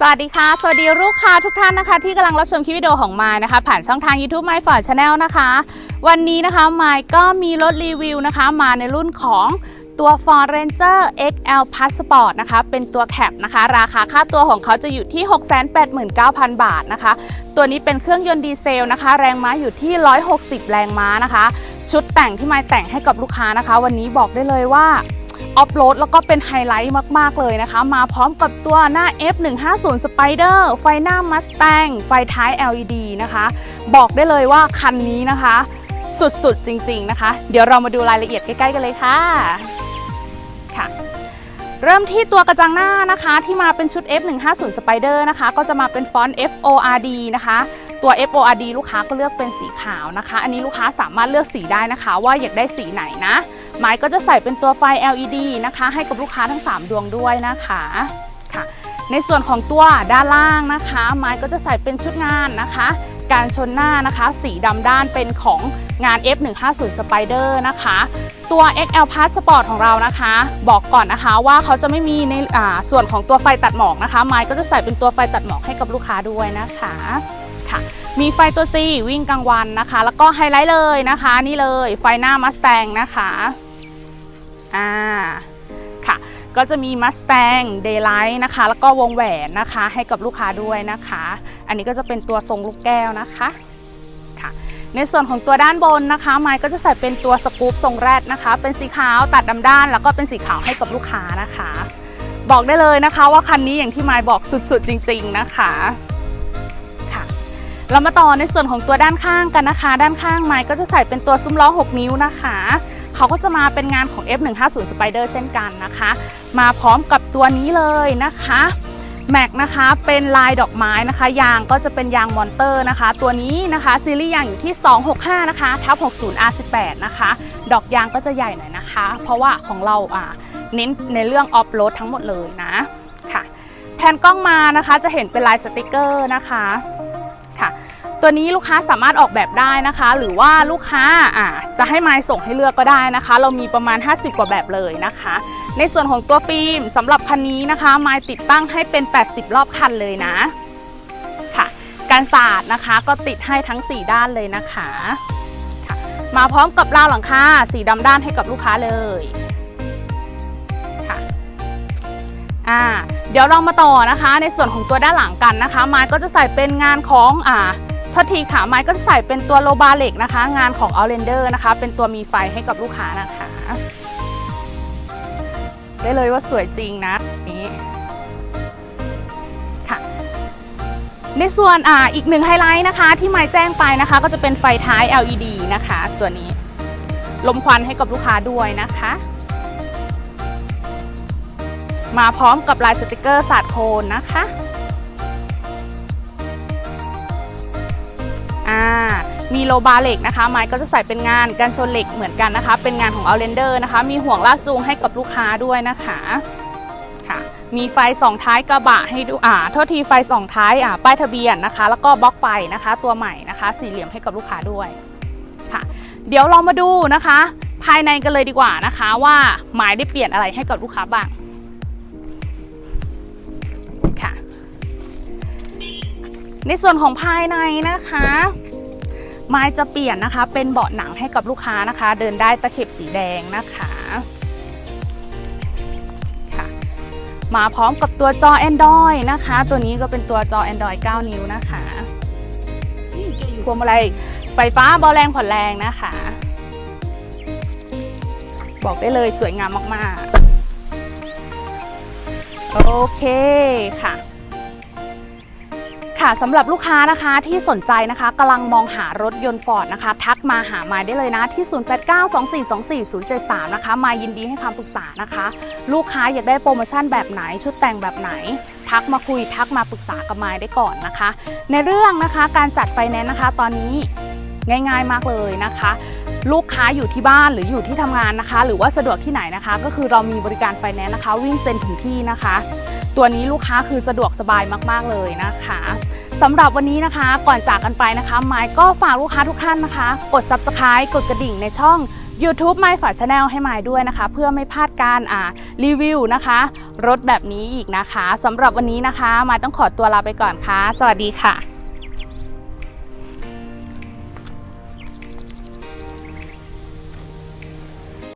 สวัสดีค่ะ สวัสดีลูกค้าทุกท่านนะคะ ที่กำลังรับชมคลิปวิดีโอของมายนะคะ ผ่านช่องทาง YouTube My f o r Channel นะคะ วันนี้นะคะมายก็มีรถรีวิวนะคะ มาในรุ่นของตัว Ford Ranger XL Passport นะคะ เป็นตัวแคปนะคะ ราคาค่าตัวของเขาจะอยู่ที่ 689,000 บาทนะคะ ตัวนี้เป็นเครื่องยนต์ดีเซลนะคะ แรงม้าอยู่ที่ 160 แรงม้านะคะ ชุดแต่งที่มายแต่งให้กับลูกค้านะคะ วันนี้บอกได้เลยว่า ออฟโรดแล้วก็เป็นไฮไลท์มาก ๆ เลยนะคะ มาพร้อมกับตัวหน้า F150 Spider ไฟหน้า Mustang ไฟท้าย LED นะคะ บอกได้เลยว่าคันนี้นะคะ สุด ๆ จริง ๆ นะคะ เดี๋ยวเรามาดูรายละเอียดใกล้ ๆ กันเลยค่ะค่ะ เริ่มที่ตัวกระจังหน้านะคะที่มาเป็นชุด F150 Spider นะคะ ก็จะมาเป็นฟอนต์ FORD นะคะ ตัว FORD ลูกค้าก็เลือกเป็นสีขาวนะคะ อันนี้ลูกค้าสามารถเลือกสีได้นะคะ ว่าอยากได้สีไหนนะ ไม้ก็จะใส่เป็นตัวไฟ LED นะคะ ให้กับลูกค้าทั้ง 3 ดวงด้วยนะคะค่ะ ในส่วนของตัวด้านล่างนะคะ ไม้ก็จะใส่เป็นชุดงานนะคะ การชนหน้านะคะ สีดำด้านเป็นของงาน F150 Spider นะคะ ตัว XL Passport ของเรานะคะ บอกก่อนนะคะว่าเขาจะไม่มีในส่วนของตัวไฟตัดหมอกนะคะ ไม้ก็จะใส่เป็นตัวไฟตัดหมอกให้กับลูกค้าด้วยนะคะค่ะมีไฟตัว C วิ่งกลางวันนะคะ แล้วก็ไฮไลท์เลยนะคะ นี่เลยไฟหน้า Mustang นะคะอ่า ก็จะมี Mustang Daylight นะคะ แล้วก็วงแหวนนะคะ ให้กับลูกค้าด้วยนะคะ อันนี้ก็จะเป็นตัวทรงลูกแก้วนะคะค่ะ ในส่วนของตัวด้านบนนะคะไม้ก็จะใส่เป็นตัวสกู๊ปทรงแรดนะคะ เป็นสีขาวตัดดำด้าน แล้วก็เป็นสีขาวให้กับลูกค้านะคะ บอกได้เลยนะคะว่าคันนี้อย่างที่ไม้บอกสุดๆจริง ๆนะคะค่ะเรามาต่อในส่วนของตัวด้านข้างกันนะคะ ด้านข้างไม้ก็จะใส่เป็นตัวซุ้มล้อ 6 นิ้วนะคะ เขาก็จะมาเป็นงานของ F150 Spider เช่นกันนะคะ มาพร้อมกับตัวนี้เลยนะคะแม็กนะคะเป็นลายดอกไม้นะคะ ยางก็จะเป็นยางมอนเตอร์นะคะ ตัวนี้นะคะซีรีส์ยางอยู่ที่ 265 นะคะทับ60 R18 นะคะ ดอกยางก็จะใหญ่หน่อยนะคะ เพราะว่าของเราอ่าเน้นในเรื่องออฟโรดทั้งหมดเลยนะค่ะแผนกล้องมานะคะจะเห็นเป็นลายสติกเกอร์นะคะ ตัวนี้ลูกค้าสามารถออกแบบได้นะคะ หรือว่าลูกค้าอ่าจะให้ไม้ส่งให้เลือกก็ได้นะคะ เรามีประมาณ 50 กว่าแบบเลยนะคะ ในส่วนของตัวฟิล์มสำหรับคันนี้นะคะ ไม้ติดตั้งให้เป็น 80 รอบคันเลยนะค่ะการสาดนะคะก็ติดให้ทั้ง 4 ด้านเลยนะคะค่ะมาพร้อมกับราวหลังคาสีดำด้านให้กับลูกค้าเลยค่ะอ่าเดี๋ยวเรามาต่อนะคะ ในส่วนของตัวด้านหลังกันนะคะ ไม้ก็จะใส่เป็นงานของอ่า โทษทีค่ะไม้ก็ใส่เป็นตัวโลบาเล็กนะคะ งานของ o u t l a n d e r นะคะ เป็นตัวมีไฟให้กับลูกค้านะคะ ได้เลยว่าสวยจริงนะนี้ค่ะในส่วนอ่าอีกหนึ่งไฮไลท์นะคะ ที่ไม้แจ้งไปนะคะ ก็จะเป็นไฟท้าย LED นะคะ ตัวนี้ลมควันให้กับลูกค้าด้วยนะคะ มาพร้อมกับลายสติกเกอร์สาดโคนนะคะ อ่ามีโลบาเหล็กนะคะ ไม้ก็จะใส่เป็นงานกันชนเหล็กเหมือนกันนะคะ เป็นงานของ o u t l a n d e r นะคะ มีห่วงลากจูงให้กับลูกค้าด้วยนะคะค่ะมีไฟสองท้ายกระบะให้ดูอ่าโทษทีไฟสองท้ายอ่าป้ายทะเบียนนะคะ แล้วก็บล็อกไฟนะคะ ตัวใหม่นะคะ สี่เหลี่ยมให้กับลูกค้าด้วยค่ะ เดี๋ยวเรามาดูนะคะ ภายในกันเลยดีกว่านะคะ ว่าหมายได้เปลี่ยนอะไรให้กับลูกค้าบ้าง ในส่วนของภายในนะคะ ไม้จะเปลี่ยนนะคะ เป็นเบาะหนังให้กับลูกค้านะคะ เดินได้ตะเข็บสีแดงนะคะค่ะมาพร้อมกับตัวจอ Android นะคะ ตัวนี้ก็เป็นตัวจอ Android 9 นิ้วนะคะพวงมาลัยไฟฟ้าเบาแรงผ่อนแรงนะคะ บอกได้เลยสวยงามมาก ๆ โอเคค่ะ ค่ะสำหรับลูกค้านะคะที่สนใจนะคะกำลังมองหารถยนต์ฟอร์ดนะคะ ทักมาหามาได้เลยนะ ที่ 0892424073 นะคะ มายินดีให้คำปรึกษานะคะ ลูกค้าอยากได้โปรโมชั่นแบบไหน ชุดแต่งแบบไหน ทักมาคุยทักมาปรึกษากับมายได้ก่อนนะคะ ในเรื่องนะคะการจัดไฟแนนซ์นะคะ ตอนนี้ง่าย ๆ มากเลยนะคะ ลูกค้าอยู่ที่บ้านหรืออยู่ที่ทำงานนะคะ หรือว่าสะดวกที่ไหนนะคะ ก็คือเรามีบริการไฟแนนซ์นะคะ วิ่งเซ็นถึงที่นะคะ ตัวนี้ลูกค้าคือสะดวกสบายมาก ๆ เลยนะคะสำหรับวันนี้นะคะ ก่อนจากกันไปนะคะไม้ก็ฝากลูกค้าทุกท่านนะคะ กด Subscribe กดกระดิ่งในช่อง YouTube ไมค์ฝาชาแนลให้ไมค์ด้วยนะคะ เพื่อไม่พลาดการอ่ารีวิวนะคะ รถแบบนี้อีกนะคะสำหรับวันนี้นะคะไม้ต้องขอตัวลาไปก่อนคะ่ะ สวัสดีค่ะ